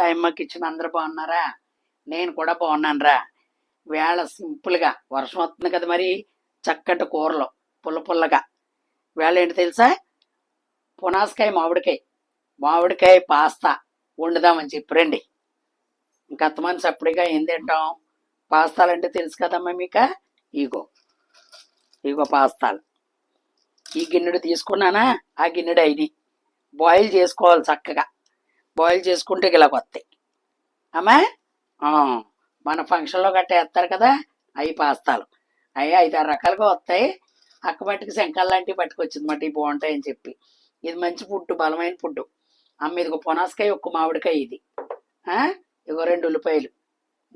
Sayamma kitchen అందరు బాగున్నారా? నేను కూడా బాగున్నాను రా వేళ సింపుల్గా వర్షం వస్తుంది కదా మరి. చక్కటి కూరలు. పుల్ల పుల్లగా. వేళ ఏంటి తెలుసా? పునాసకాయ మామిడికాయ. మామిడికాయ పాస్తా. వండుదామని చెప్పి రండి. ఇంకా అత్తమని సప్పుడుగా ఏం తింటాం? పాస్తాలు అంటే తెలుసు కదమ్మా మీక? ఇగో. ఇగో పాస్తాలు. ఈ గిన్నెడు తీసుకున్నానా? ఆ గిన్నెడు అయినాయి బాయిల్ చేసుకోవాలి చక్కగా. బాయిల్ చేసుకుంటే ఇలాగ వస్తాయి. అమ్మా? మన ఫంక్షన్లో గట్ట వేస్తారు కదా అవి పాస్తాలు. అవి ఐదారు రకాలుగా వస్తాయి. అక్క పట్టుకు శంకాలు లాంటివి పట్టుకొచ్చింది ఇవి బాగుంటాయని చెప్పి. ఇది మంచి ఫుడ్ బలమైన ఫుడ్ అమ్మ ఇదిగో పొనాసకాయ ఒక్క మామిడికాయ ఇది. ఇదిగో ఇగో రెండు ఉల్లిపాయలు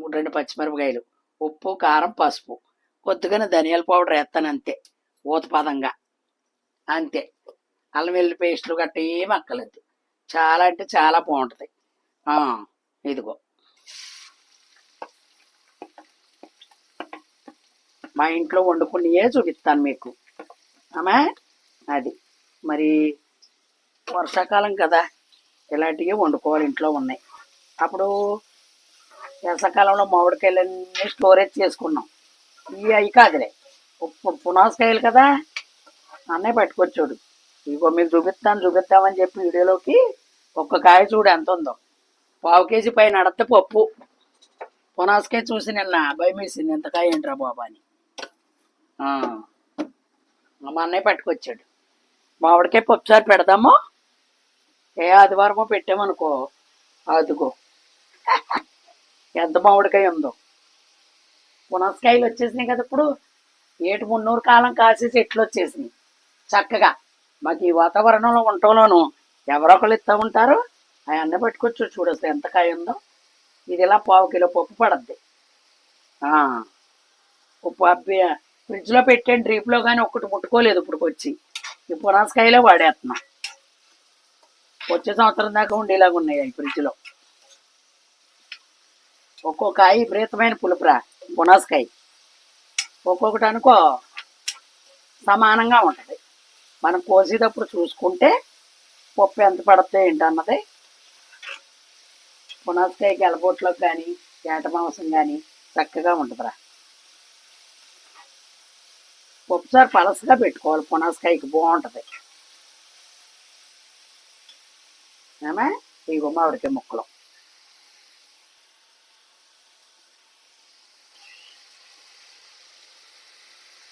మూడు రెండు పచ్చిమిరపకాయలు ఉప్పు కారం పసుపు. కొద్దిగానే ధనియాల పౌడర్ వేస్తాను అంతే ఊతపదంగా. అంతే. అల్లం వెల్లి పేస్టులు గట్ట ఏం అక్కలేదు చాలా అంటే చాలా బాగుంటుంది. ఇదిగో. మా ఇంట్లో వండుకునియే చూపిస్తాను మీకు. ఆమె అది. మరి వర్షాకాలం కదా ఇలాంటివి వండుకోవాలి ఇంట్లో ఉన్నాయి. అప్పుడు వేసవకాలంలో మామిడికాయలన్నీ స్టోరేజ్ చేసుకున్నాం. ఇవి అవి కాదులే. ఇప్పుడు పునాసకాయలు కదా అన్నయ్య పట్టుకొచ్చాడు. ఇగో మీకు చూపిస్తాను చూపిస్తామని చెప్పి వీడియోలోకి ఒక్క కాయ చూడు ఎంత ఉందో. పావు కేజీ పైన అడతే పప్పు. పునాసకాయ చూసి నిన్న భయమేసింది ఎంత కాయ ఏంట్రా బాబా అని. మా అన్నయ్య పట్టుకొచ్చాడు. మామిడికాయ పప్పుసారి పెడదాము? ఏ ఆదివారమో పెట్టామనుకో. అదుగో. ఎంత మామిడికాయ ఉందో. పునస్కాయలు వచ్చేసినాయి కదా ఇప్పుడు. ఏటి మున్నూరు కాలం కాసే చెట్లు వచ్చేసినాయి చక్కగా. మాకు ఈ వాతావరణంలో ఉండటంలోను ఎవరో ఇస్తూ ఉంటారు. అవన్నీ అన్నీ పట్టుకొచ్చు చూడు అసలు ఎంత కాయ ఉందో. ఇది ఇలా పావు కిలో పప్పు పడద్ది. ఉప్పు అబ్బి ఫ్రిడ్జ్లో పెట్టాను డ్రీప్లో కానీ ఒక్కటి ముట్టుకోలేదు ఇప్పుడుకొచ్చి ఈ పునాసకాయలో వాడేస్తున్నా. వచ్చే సంవత్సరం దాకా ఉండేలాగా ఉన్నాయి అవి ఫ్రిడ్జ్లో. ఒక్కో కాయ విపరీతమైన పులుపురా పునాసకాయ. ఒక్కొక్కటి అనుకో సమానంగా ఉంటుంది. మనం కోసేటప్పుడు చూసుకుంటే పప్పు ఎంత పడుతుంది ఏంటన్నది పునాసకాయ ఎలబోట్లోకి కానీ ఏట మాంసం కానీ చక్కగా ఉంటుందిరా. పప్పుసారి పలసగా పెట్టుకోవాలి పునాసకాయకి బాగుంటుంది. ఏమే? ఈ గుమ్మడికాయ ముక్కలు.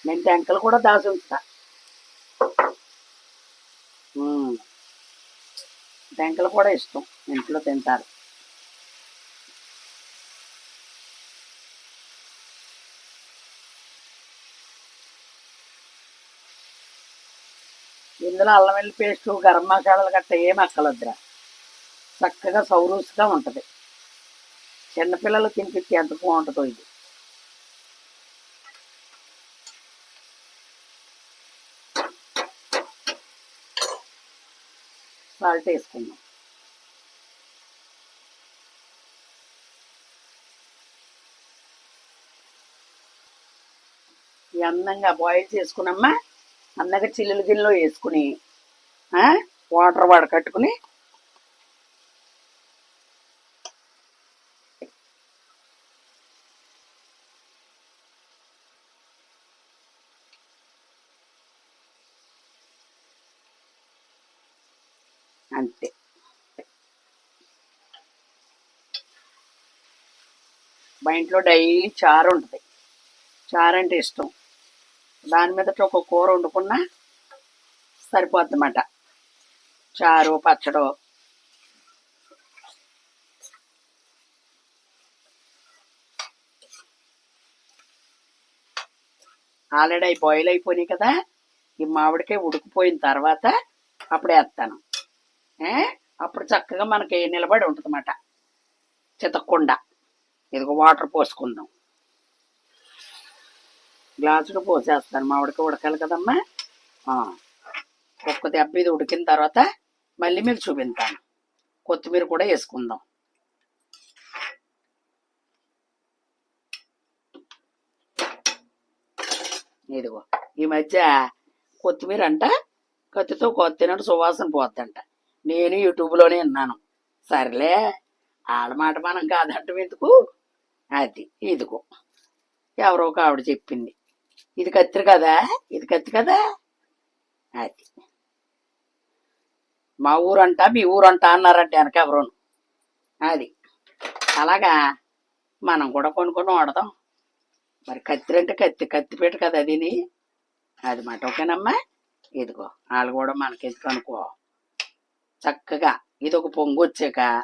నేను టెంకలు కూడా దాచి ఉంచుతా మ్మ్. టెంకలు కూడా ఇష్టం ఇంట్లో తింటారు. ఇందులో అల్లం వెల్లి పేస్ట్ గరం మసాలాలు గట్ట ఏం అక్కలొద్దురా చక్కగా సౌరూసుగా ఉంటుంది. చిన్నపిల్లలు తినిపించి ఎంత బాగుంటుందో ఇది. సాల్ట్ వేసుకుందాం. అందంగా బాయిల్ చేసుకున్నమ్మా అందంగా చిల్లులు గిన్నెలో వేసుకుని ఆ, వాటర్ వాడ కట్టుకుని మా ఇంట్లో డైలీ చారు ఉంటుంది. చారు అంటే ఇష్టం. దాని మీద ఒక కూర వండుకున్నా సరిపోద్దన్నమాట చారు పచ్చడో. ఆల్రెడీ అవి బాయిల్ అయిపోయినాయి కదా ఈ మామిడికాయ ఉడికిపోయిన తర్వాత అప్పుడు వేస్తాను. అప్పుడు చక్కగా మనకి నిలబడి ఉంటుందన్నమాట. చితక్కుండా. ఇదిగో వాటర్ పోసుకుందాం. గ్లాసులు పోసేస్తాను. మామిడికాయ ఉడకాలి కదమ్మా? ఒక్క దెబ్బ ఇది ఉడికిన తర్వాత మళ్ళీ మీకు చూపిస్తాను. కొత్తిమీర కూడా వేసుకుందాం. ఇదిగో. ఈ మధ్య కొత్తిమీర అంట కత్తితో కొత్తినట్టు సువాసన పోద్దంట. నేను యూట్యూబ్లోనే విన్నాను. సర్లే. ఆడమాట మనం కాదంటే ఎందుకు? అది ఇదిగో. ఎవరో ఒక ఆవిడ చెప్పింది. ఇది కత్తిరి కదా ఇది కత్తి కదా? అది. మా ఊరంట మీ ఊరంట అన్నారంట వెనక ఎవరోను. అది. అలాగా మనం కూడా కొనుక్కొని వాడదాం. మరి కత్తిరి అంటే కత్తి కత్తిపేట కదా అదిని అది మాట ఓకేనమ్మా? ఇదిగో వాళ్ళు కూడా మనకెందుకు అనుకో. చక్కగా ఇది ఒక పొంగు వచ్చాక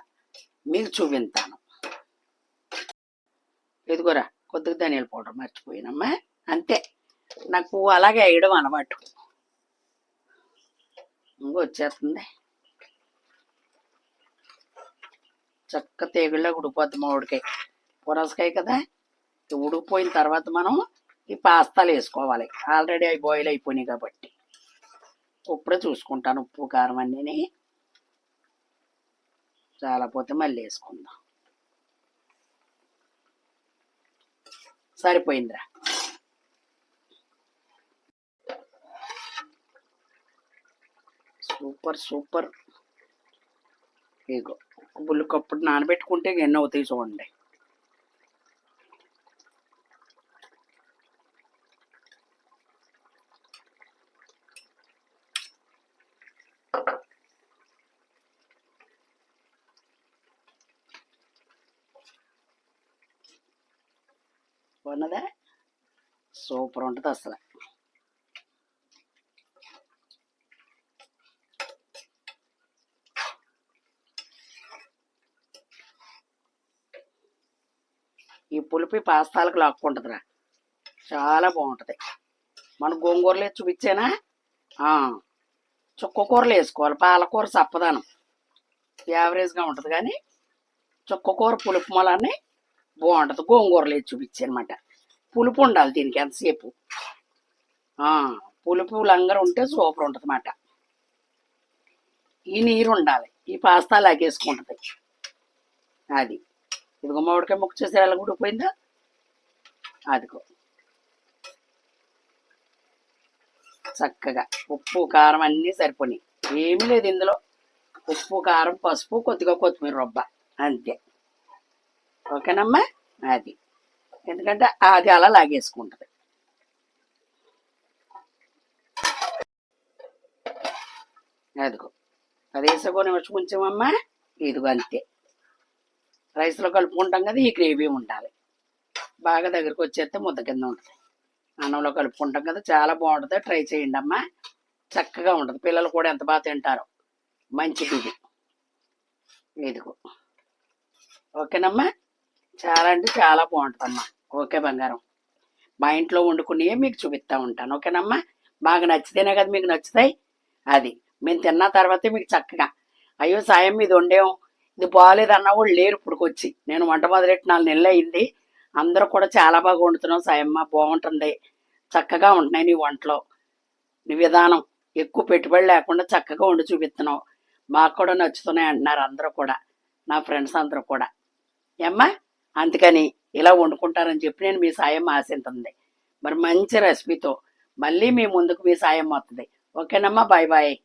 మీకు చూపిస్తాను. ఎదుగురా కొద్దిగా ధనియాల పౌడర్ మర్చిపోయినమ్మా. అంతే. నాకు అలాగే వేయడం అలవాటు. ఇంకో వచ్చేస్తుంది. చక్క తేగుల్లో ఉడిపోద్ది మామిడికాయ పురసకాయ కదా ఉడికిపోయిన తర్వాత మనం ఈ పాస్తాలు వేసుకోవాలి. ఆల్రెడీ అవి బాయిల్ అయిపోయినాయి కాబట్టి. ఇప్పుడే చూసుకుంటాను ఉప్పు కారం అన్నీ చాలా పోతే మళ్ళీ వేసుకుందాం. సరిపోయిందిరా. Super super. ఇగో బుల్లు కప్పుడు నానబెట్టుకుంటే ఎన్ని అవుతాయి చూడండి. ఉన్నదా సూపర్ ఉంటుంది అసలు. ఈ పులుపు ఈ పాస్తాలకు లాక్కుంటుందిరా. చాలా బాగుంటుంది. మన గోంగూరలు చూపించానా? చుక్క కూరలు వేసుకోవాలి. పాలకూర చప్పదనం యావరేజ్గా ఉంటుంది కానీ చుక్క కూర పులుపు మొలాన్ని బాగుంటుంది. గోంగూరలు వేసి చూపించానమాట పులుపు ఉండాలి దీనికి ఎంతసేపు? పులుపు లంగర ఉంటే సూపర్ ఉంటుంది అన్నమాట. ఈ నీరు ఉండాలి. ఈ పాస్తా లాగేసుకుంటుంది. అది. ఇదిగో మామిడికాయ ముక్క చేసే ఎలా ఉడికిపోయిందా? అదిగో. చక్కగా ఉప్పు కారం అన్నీ సరిపోయి ఏమీ లేదు ఇందులో. ఉప్పు కారం పసుపు కొద్దిగా కొత్తిమీర రొబ్బ అంతే. ఓకేనమ్మా? అది. ఎందుకంటే అది అలా లాగేసుకుంటుంది. అదిగో. అది వేసుకొని నిమిషం కొంచెమమ్మా ఇదిగో అంతే. రైస్లో కలుపుకుంటాం కదా ఈ గ్రేవీ ఉండాలి. బాగా దగ్గరికి వచ్చేస్తే ముద్ద కింద ఉంటుంది. అన్నంలో కలుపుకుంటాం కదా చాలా బాగుంటుంది. ట్రై చేయండి అమ్మా చక్కగా ఉంటుంది. పిల్లలు కూడా ఎంత బాగా తింటారో. మంచిది ఇది. ఇదిగో. ఓకేనమ్మా? చాలా అంటే చాలా బాగుంటుందమ్మా. ఓకే బంగారం. మా ఇంట్లో వండుకునే మీకు చూపిస్తూ ఉంటాను. ఓకేనమ్మా? బాగా నచ్చితేనే కదా మీకు నచ్చుతాయి. అది. మేము తిన్న తర్వాతే మీకు చక్కగా. అయ్యో సాయం ఇది వండేం? ఇది బాగాలేదు అన్న వాళ్ళు లేరు ఇప్పుడుకొచ్చి నేను వంట మొదలెట్టి నాలుగు నెలలు అయింది. అందరూ కూడా చాలా బాగా వండుతున్నావు సాయమ్మ. బాగుంటుంది. చక్కగా ఉంటున్నాయి నీ వంటలో. నీ విధానం. ఎక్కువ పెట్టుబడి లేకుండా చక్కగా వండి చూపిస్తున్నావు. మాకు కూడా నచ్చుతున్నాయి అంటున్నారు అందరూ కూడా. నా ఫ్రెండ్స్ అందరూ కూడా. ఏమ్మా? అందుకని ఇలా వండుకుంటారని చెప్పి నేను మీ సాయం ఆశించింది. మరి మంచి రెసిపీతో మళ్ళీ మీ ముందుకు మీ సాయం వస్తుంది. ఓకేనమ్మా బాయ్ బాయ్.